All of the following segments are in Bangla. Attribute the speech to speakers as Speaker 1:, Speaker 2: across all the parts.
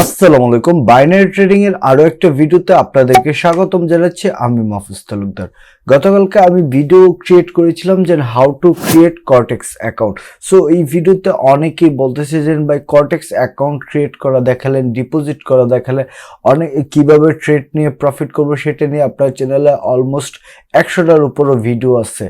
Speaker 1: আসসালামু আলাইকুম। বাইনারি ট্রেডিং এর আরও একটা ভিডিওতে আপনাদেরকে স্বাগতম জানাচ্ছি। আমি মাহফুজ তালুকদার। গতকালকে আমি ভিডিও ক্রিয়েট করেছিলাম যে how to create Cortex account so এই ভিডিওতে অনেকেই বলতেছে যে, ভাই কর্টেক্স অ্যাকাউন্ট ক্রিয়েট করা দেখালেন ডিপোজিট করা দেখালেন। অনেক, কীভাবে ট্রেড নিয়ে প্রফিট করব সেটা নিয়ে আপনার চ্যানেলে অলমোস্ট একশোটার উপরও ভিডিও আছে।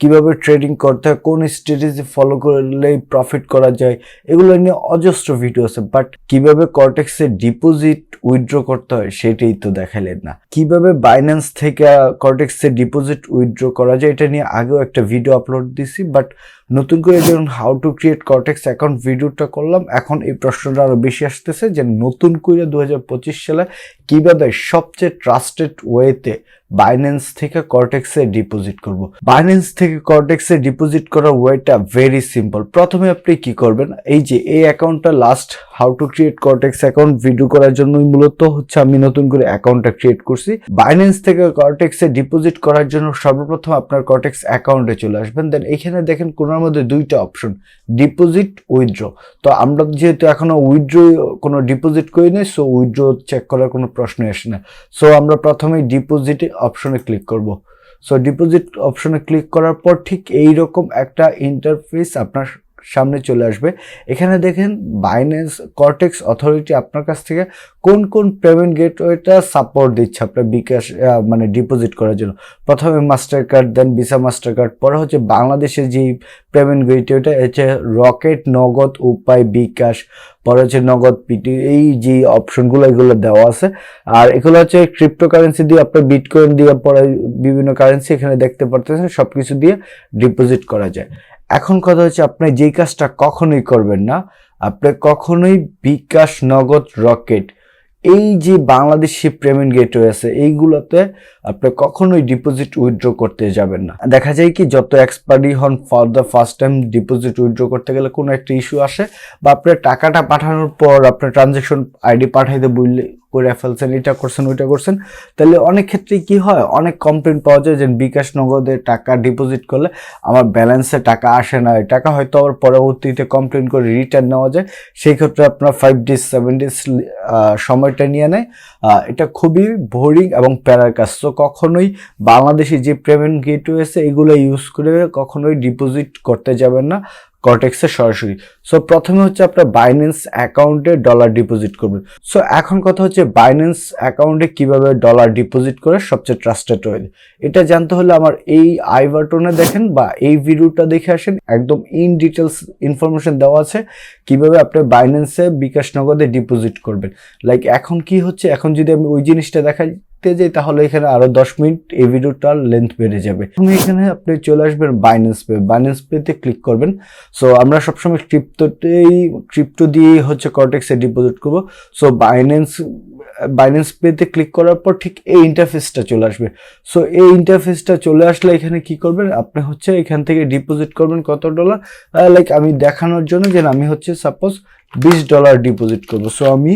Speaker 1: কীভাবে ট্রেডিং করতে হয়, কোন স্ট্র্যাটেজি ফলো করলে প্রফিট করা যায়, এগুলো নিয়ে অজস্র ভিডিও আছে বাট কীভাবে কর্টেক্সে ডিপোজিট উইথড্র করতে হয় সেটাই তো দেখালেন না। কীভাবে বাইন্যান্স থেকে কর্টেক্সে ডিপোজিট উইথড্র করা যায়, এটা নিয়ে আগেও একটা ভিডিও আপলোড দিছি বাট নতুন করে যখন how to create Cortex account ভিডিওটা করলাম, এখন এই প্রশ্নটা আরও বেশি আসতেছে যে নতুন করে দু হাজার পঁচিশ সালে কীভাবে সবচেয়ে ট্রাস্টেড ওয়েতে বাইন্যান্স থেকে কর্টেক্সে ডিপোজিট করব? বাইন্যান্স থেকে কর্টেক্সে ডিপোজিট করার ওয়েটা ভেরি সিম্পল প্রথমে আপনি কি করবেন? এই যে এই অ্যাকাউন্টটা last how to create Cortex account video করার জন্যই মূলত হচ্ছে আমি নতুন করে অ্যাকাউন্টটা ক্রিয়েট করছি। বাইন্যান্স থেকে কর্টেক্সে ডিপোজিট করার জন্য সর্বপ্রথম আপনার কর্টেক্স অ্যাকাউন্টে চলে আসবেন। দেন এখানে দেখেন কোনার মধ্যে দুইটা অপশন ডিপোজিট উইথড্র তো আমরা যেহেতু এখনও উইথড্র কোনো ডিপোজিট করি নাই সো উইথড্র চেক করার কোনো প্রশ্ন আসে না। সো আমরা প্রথমেই ডিপোজিট অপশনে ক্লিক করব। সো ডিপোজিট অপশনে ক্লিক করার পর ঠিক এই রকম একটা ইন্টারফেস আপনার সামনে চলে আসবে। এখানে দেখেন বাইন্যান্স কর্টেক্স অথরিটি আপনার কাছ থেকে কোন কোন পেমেন্ট গেটওয়েটা সাপোর্ট দিচ্ছে আপনার বিকাশ মানে ডিপোজিট করার জন্য। প্রথমে Mastercard then Visa Mastercard পরে হচ্ছে বাংলাদেশের যে পেমেন্ট গেটওয়েটা হচ্ছে রকেট নগদ, উপায়, বিকাশ, পরে হচ্ছে নগদ পিটি এই যে অপশনগুলো, এগুলো দেওয়া আছে। আর এগুলো হচ্ছে ক্রিপ্টো কারেন্সি দিয়ে আপনার বিটকয়েন দিয়ে পরে বিভিন্ন কারেন্সি এখানে দেখতে পারতেছেন সব কিছু দিয়ে ডিপোজিট করা যায়। এখন কথা হচ্ছে আপনি যেই কাজটা কখনোই করবেন না, আপনি কখনোই বিকাশ নগদ রকেট, এই যে বাংলাদেশি পেমেন্ট গেটওয়ে আছে, এইগুলোতে আপনি কখনোই ডিপোজিট উইথড্র করতে যাবেন না। দেখা যায় কি, যত এক্সপায়ারি হন for the first time deposit withdraw করতে গেলে কোনো একটা ইস্যু আসে বা আপনার টাকাটা পাঠানোর পর আপনার ট্রানজেকশন আইডি পাঠাইতে বললে করে ফেলছেন, এটা করছেন, ওইটা করছেন। তাহলে অনেক ক্ষেত্রে কি হয়, অনেক কমপ্লেন পাওয়া যায় যে বিকাশ নগদে টাকা ডিপোজিট করলে আমার ব্যালেন্সে টাকা আসে না টাকা হয়তো আবার পরবর্তীতে কমপ্লেন করে রিটার্ন নেওয়া যায়। সেই ক্ষেত্রে আপনার ফাইভ ডেজ সেভেন ডেজ সময়টা নিয়ে নেয়। এটা খুবই বোরিং এবং প্যারার কাজ। তো কখনোই বাংলাদেশি যে পেমেন্ট গেটওয়ে আছে, এগুলো ইউজ করে কখনোই ডিপোজিট করতে যাবেন না। কর্টেক্সে সরাসরি। সো প্রথমে হচ্ছে আপনার বাইন্যান্স অ্যাকাউন্টে ডলার ডিপোজিট করবেন। সো এখন কথা হচ্ছে বাইন্যান্স অ্যাকাউন্টে কীভাবে ডলার ডিপোজিট করে সবচেয়ে ট্রাস্টেড ওয়ে এটা জানতে হলে আমার এই আই বাটনে দেখেন বা এই ভিডিওটা দেখে আসেন। একদম ইন ডিটেলস ইনফরমেশন দেওয়া আছে কীভাবে আপনি বাইন্যান্সে বিকাশ নগদে ডিপোজিট করবেন। লাইক এখন কি হচ্ছে? এখন যদি আমি ওই জিনিসটা দেখাই তে যাই, তাহলে এখানে আরও দশ মিনিট এই ভিডিওটার লেন্থ বেড়ে যাবে। তুমি এখানে আপনি চলে আসবেন বাইন্যান্স পে বাইন্যান্স পেতে ক্লিক করবেন। সো আমরা সবসময় ক্রিপ্টোতেই ক্রিপ্টো দিয়েই হচ্ছে কর্টেক্সে ডিপোজিট করব। সো বাইন্যান্স বাইন্যান্স পেতে ক্লিক করার পর ঠিক এই ইন্টারফেসটা চলে আসবে। সো এই ইন্টারফেসটা চলে আসলে এখানে কি করবেন? আপনি হচ্ছে এখান থেকে ডিপোজিট করবেন কত ডলার লাইক আমি দেখানোর জন্য যে আমি হচ্ছে সাপোজ বিশ ডলার ডিপোজিট করব। সো আমি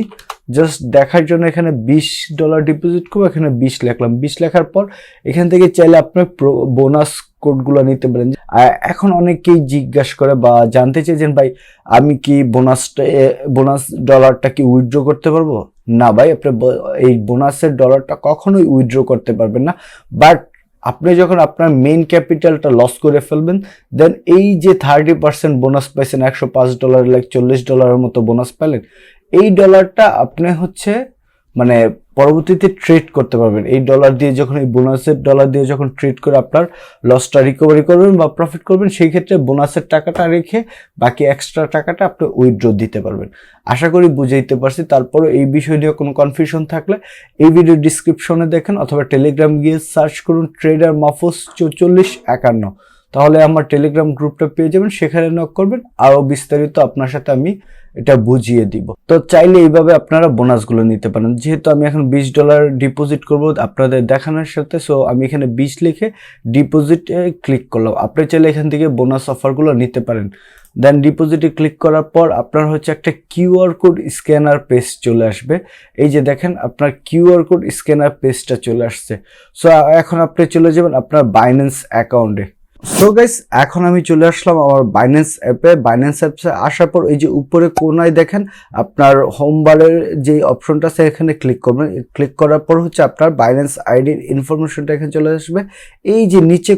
Speaker 1: জাস্ট দেখার জন্য এখানে বিশ ডলার ডিপোজিট করব, এখানে বিশ লেখলাম। বিশ লেখার পর এখান থেকে চাইলে আপনার বোনাস কোডগুলো নিতে পারেন। এখন অনেকেই জিজ্ঞাসা করে বা জানতে চেয়েছেন ভাই, আমি কি বোনাসটা বোনাস ডলারটা কি উইথড্র করতে পারব? না ভাই, আপনি এই বোনাসের ডলারটা কখনোই উইথড্র করতে পারবেন না। বাট আপনি যখন আপনার মেইন ক্যাপিটালটা লস করে ফেলবেন দেন এই যে থার্টি পার্সেন্ট বোনাস পাইছেন, একশো পাঁচ ডলার লাইক চল্লিশ ডলারের মতো বোনাস পেলেন এই ডলারটা আপনি হচ্ছে মানে পরবর্তীতে ট্রেড করতে পারবেন। এই ডলার দিয়ে যখন, এই বোনাসের ডলার দিয়ে যখন ট্রেড করে আপনার লসটা রিকভারি করবেন বা প্রফিট করবেন, সেই ক্ষেত্রে বোনাসের টাকাটা রেখে বাকি এক্সট্রা টাকাটা আপনি উইথড্র দিতে পারবেন। আশা করি বুঝাইতে পারছি। তারপরে এই বিষয় নিয়ে কোনো কনফিউশন থাকলে এই ভিডিও ডিসক্রিপশনে দেখেন অথবা টেলিগ্রাম গিয়ে সার্চ করুন ট্রেডার মাফুস চৌচল্লিশ একান্ন। তাহলে আমার টেলিগ্রাম গ্রুপটা পেয়ে যাবেন, সেখানে নক করবেন, আরও বিস্তারিত আপনার সাথে আমি এটা বুঝিয়ে দিব। তো চাইলে এইভাবে আপনারা বোনাসগুলো নিতে পারেন। যেহেতু আমি এখন বিশ ডলার ডিপোজিট করব, আপনাদের দেখানোর সাথে সো আমি এখানে বিশ লিখে ডিপোজিটে ক্লিক করলাম। আপনি চাইলে এখান থেকে বোনাস অফারগুলো নিতে পারেন। দেন ডিপোজিটে ক্লিক করার পর আপনার হচ্ছে একটা কিউআর কোড স্ক্যানার পেজ চলে আসবে। এই যে দেখেন, আপনার কিউআর কোড স্ক্যানার পেজটা চলে আসছে। সো এখন আপনি চলে যাবেন আপনার বাইন্যান্স অ্যাকাউন্টে সো গাইস এখন আমি চলে আসলাম আমার বাইন্যান্স অ্যাপে বাইন্যান্স অ্যাপসে আসার পর এই যে উপরে কোনায় দেখেন, আপনার হোম বারের যে অপশনটা আছে, এখানে ক্লিক করবেন। ক্লিক করার পর হচ্ছে আপনার বাইন্যান্স আইডির ইনফরমেশনটা এখানে চলে আসবে। এই যে নিচে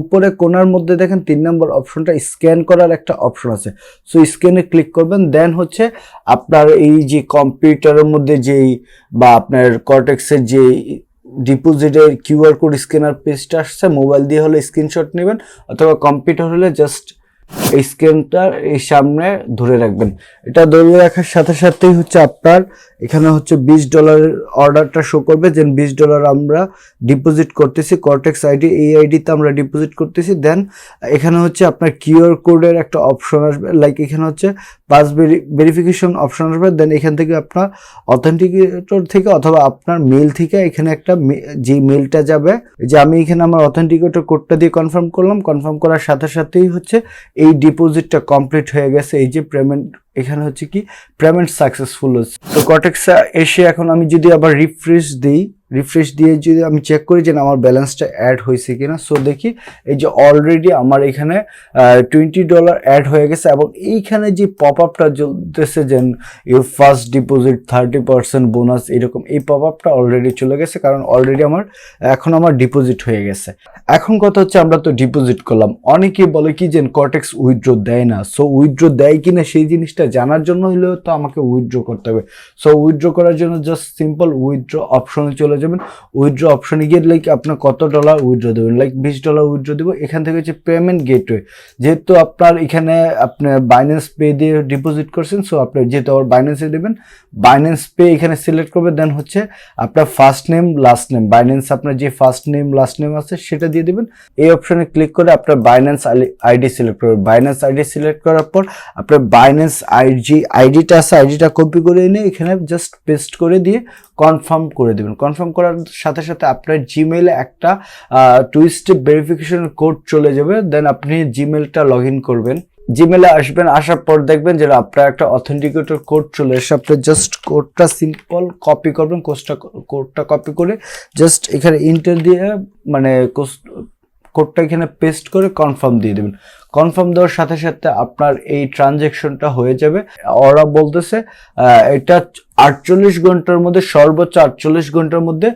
Speaker 1: উপরে কোনার মধ্যে দেখেন, তিন নম্বর অপশনটা স্ক্যান করার একটা অপশন আছে। সো স্ক্যানে ক্লিক করবেন দেন হচ্ছে আপনার এই যে কম্পিউটারের মধ্যে যেই বা আপনার কর্টেক্সের যে ডিপোজিটের কিউআর কোড স্ক্যানার পেজটা আসছে, মোবাইল দিয়ে হলে স্ক্রিনশট নেবেন, অথবা কম্পিউটার হলে জাস্ট এই স্ক্যানটা এই সামনে ধরে রাখবেন। এটা ধরে রাখার সাথে সাথেই হচ্ছে আপনার এখানে হচ্ছে বিশ ডলারের অর্ডারটা শো করবে। যে বিশ ডলার আমরা ডিপোজিট করতেছি কর্টেক্স আইডি এই আইডিতে আমরা ডিপোজিট করতেছি। দেন এখানে হচ্ছে আপনার কিউআর কোডের একটা অপশন আসবে। লাইক এখানে হচ্ছে পাস ভেরিফিকেশন অপশন আসবে। দেন এখান থেকে আপনার অথেন্টিকেটর থেকে অথবা আপনার মেল থেকে এখানে একটা যে মেলটা যাবে, যে আমি এখানে আমার অথেন্টিকেটর কোডটা দিয়ে কনফার্ম করলাম। কনফার্ম করার সাথে সাথেই হচ্ছে এই ডিপোজিটটা কমপ্লিট হয়ে গেছে এই যে পেমেন্ট এখানে হচ্ছে কি পেমেন্ট সাকসেসফুল হচ্ছে। তো কটেক্সা এসে এখন আমি যদি আবার রিফ্রেশ দিই রিফ্রেশ দিয়ে যদি আমি চেক করি যে আমার ব্যালেন্সটা অ্যাড হয়েছে কিনা সো দেখি এই যে অলরেডি আমার এখানে টোয়েন্টি ডলার অ্যাড হয়ে গেছে এবং এইখানে যে পপ আপটা চলতেছে যে your first deposit thirty percent bonus এরকম, এই পপ আপটা অলরেডি চলে গেছে কারণ অলরেডি আমার, এখন আমার ডিপোজিট হয়ে গেছে। এখন কথা হচ্ছে আমরা তো ডিপোজিট করলাম। অনেকে বলে কি যে কটেক্স উইথড্র দেয় না সো উইথড্র দেয় কিনা সেই জিনিসটা জানার জন্য হলেও তো আমাকে উইথড্র করতে হবে। সো উইথড্র করার জন্য জাস্ট সিম্পল উইথড্র অপশনে চলে যাবেন। উইথড্র অপশনে গিয়ে লাইক আপনার কত ডলার উইথড্র দেবেন? লাইক বিশ ডলার উইথড্র দেবো। এখান থেকে হচ্ছে পেমেন্ট গেটওয়ে যেহেতু আপনার এখানে আপনার বাইন্যান্স পে দিয়ে ডিপোজিট করছেন সো আপনার যেহেতু আবার বাইন্যান্সে দেবেন বাইন্যান্স পে এখানে সিলেক্ট করবে। দেন হচ্ছে আপনার first name last name Binance আপনার যে ফার্স্ট নেম লাস্ট নেম আছে, সেটা দিয়ে দেবেন। এই অপশনে ক্লিক করে আপনার বাইন্যান্স আইডি সিলেক্ট করবেন বাইন্যান্স আইডি সিলেক্ট করার পর আপনার বাইন্যান্স আইডি, আইডিটা আছে, আইডিটা কপি করে এনে এখানে জাস্ট পেস্ট করে দিয়ে কনফার্ম করে দেবেন। কনফার্ম করার সাথে সাথে আপনার জিমেইলে একটা টু স্টেপ ভেরিফিকেশন কোড চলে যাবে। দেন আপনি জিমেলটা লগ ইন করবেন। জিমেলে আসবেন, আসার পর দেখবেন যে আপনার একটা অথেন্টিকেটর কোড চলে এসে আপনি জাস্ট কোডটা সিম্পল কপি করবেন কোডটা কোডটা কপি করে জাস্ট এখানে ইন্টার দিয়ে মানে কোডটা এখানে পেস্ট করে কনফার্ম দিয়ে দেবেন। কনফার্ম দেওয়ার সাথে সাথে আপনার এই ট্রানজেকশনটা হয়ে যাবে। ওরা বলতেছে এটা আটচল্লিশ ঘণ্টার মধ্যে, সর্বোচ্চ আটচল্লিশ ঘণ্টার মধ্যে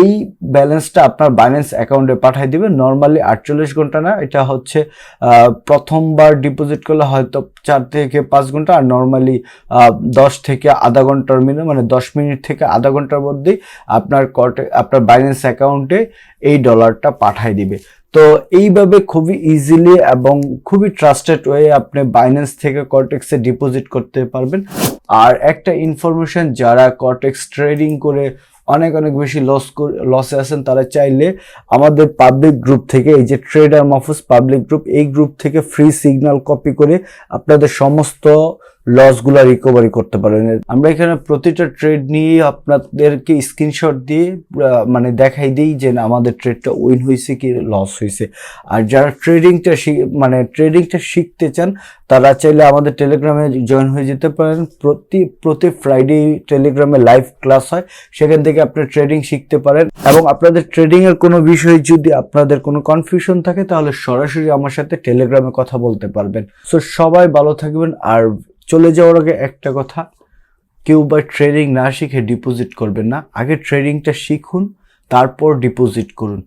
Speaker 1: এই ব্যালেন্সটা আপনার বাইন্যান্স অ্যাকাউন্টে পাঠিয়ে দিবে। নর্মালি আটচল্লিশ ঘণ্টা না, এটা হচ্ছে প্রথমবার ডিপোজিট করলে হয়তো চার থেকে পাঁচ ঘণ্টা আর নর্মালি দশ থেকে আধা ঘণ্টার মিনিমাম মানে দশ মিনিট থেকে আধা ঘণ্টার মধ্যেই আপনার কটে আপনার বাইন্যান্স অ্যাকাউন্টে এই ডলারটা পাঠিয়ে দিবে। তো এইভাবে খুবই ইজিলি এবং খুবই ট্রাস্টেড ওয়ে আপনি বাইন্যান্স থেকে কর্টেক্সে ডিপোজিট করতে পারবেন। আর একটা ইনফরমেশন যারা কর্টেক্স ট্রেডিং করে অনেক অনেক বেশি লস লসে আছেন, তারা চাইলে আমাদের পাবলিক গ্রুপ থেকে, এই যে ট্রেডার মাহফুজ পাবলিক গ্রুপ এই গ্রুপ থেকে ফ্রি সিগন্যাল কপি করে আপনাদের সমস্ত লসগুলা রিকভারি করতে পারেন। আমরা এখানে প্রতিটা ট্রেড নিয়ে আপনাদেরকে স্ক্রিনশট দিয়ে মানে দেখাই দিই যে আমাদের ট্রেডটা উইন হয়েছে কি লস হয়েছে। আর যারা ট্রেডিংটা মানে ট্রেডিংটা শিখতে চান, তারা চাইলে আমাদের টেলিগ্রামে জয়েন হয়ে যেতে পারেন। প্রতি প্রতি ফ্রাইডে টেলিগ্রামে লাইভ ক্লাস হয়, সেখান থেকে আপনি ট্রেডিং শিখতে পারেন। এবং আপনাদের ট্রেডিংয়ের কোনো বিষয়ে যদি আপনাদের কোনো কনফিউশন থাকে, তাহলে সরাসরি আমার সাথে টেলিগ্রামে কথা বলতে পারবেন। সো সবাই ভালো থাকবেন আর চলে যাওয়ার আগে একটা কথা, কেউ বা ট্রেডিং না শিখে ডিপোজিট করবেন না। আগে ট্রেডিংটা শিখুন, তারপর ডিপোজিট করুন।